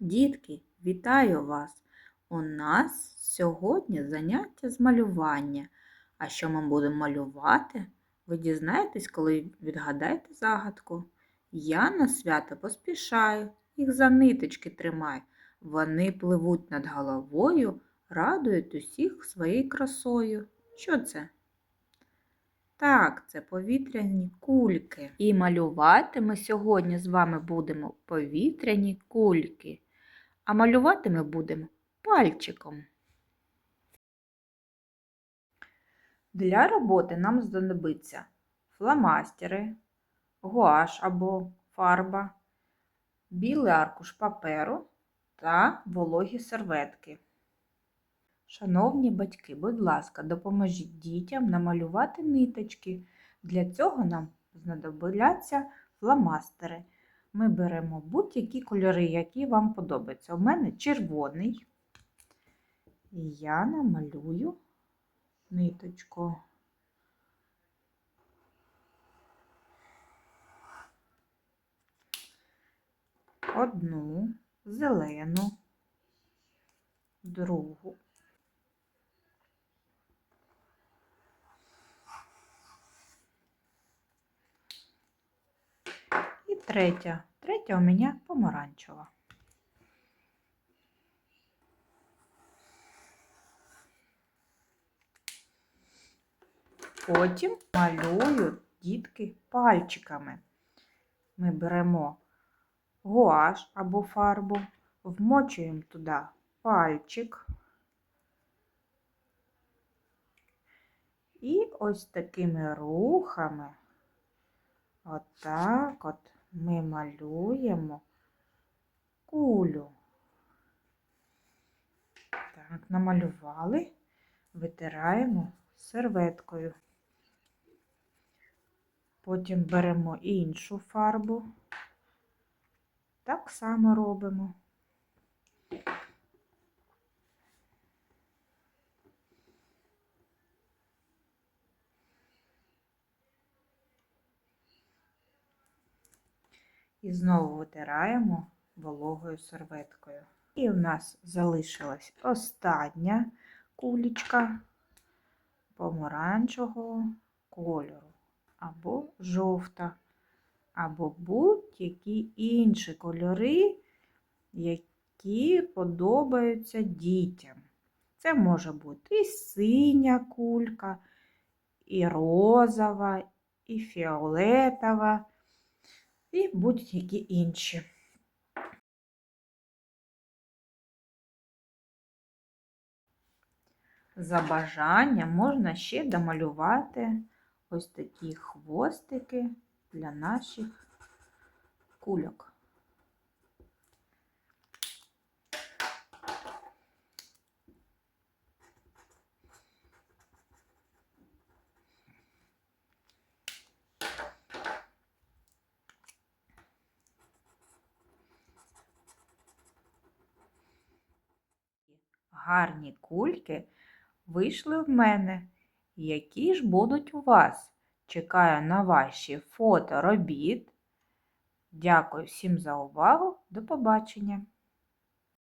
Дітки, вітаю вас! У нас сьогодні заняття з малювання. А що ми будемо малювати? Ви дізнаєтесь, коли відгадаєте загадку. Я на свято поспішаю, їх за ниточки тримаю. Вони пливуть над головою, радують усіх своєю красою. Що це? Так, це повітряні кульки. І малювати ми сьогодні з вами будемо повітряні кульки. А малювати ми будемо пальчиком. Для роботи нам знадобиться фломастери, гуаш або фарба, білий аркуш паперу та вологі серветки. Шановні батьки, будь ласка, допоможіть дітям намалювати ниточки. Для цього нам знадобляться фломастери. Ми беремо будь-які кольори, які вам подобаються. У мене червоний. І я намалюю ниточку. Одну зелену, другу. І третя. Третя у мене помаранчева. Потім малюю дітки пальчиками. Ми беремо гуаш або фарбу, вмочуємо туди пальчик. І ось такими рухами, отак от ми малюємо кулю. Так, намалювали, витираємо серветкою. Потім беремо іншу фарбу. Так само робимо. І знову витираємо вологою серветкою. І у нас залишилась остання кулічка помаранчевого кольору, або жовта, або будь-які інші кольори, які подобаються дітям. Це може бути і синя кулька, і розова, і фіолетова і будь-які інші. За бажанням можна ще домалювати ось такі хвостики для наших кульок. Гарні кульки вийшли в мене. Які ж будуть у вас? Чекаю на ваші фото робіт. Дякую всім за увагу. До побачення!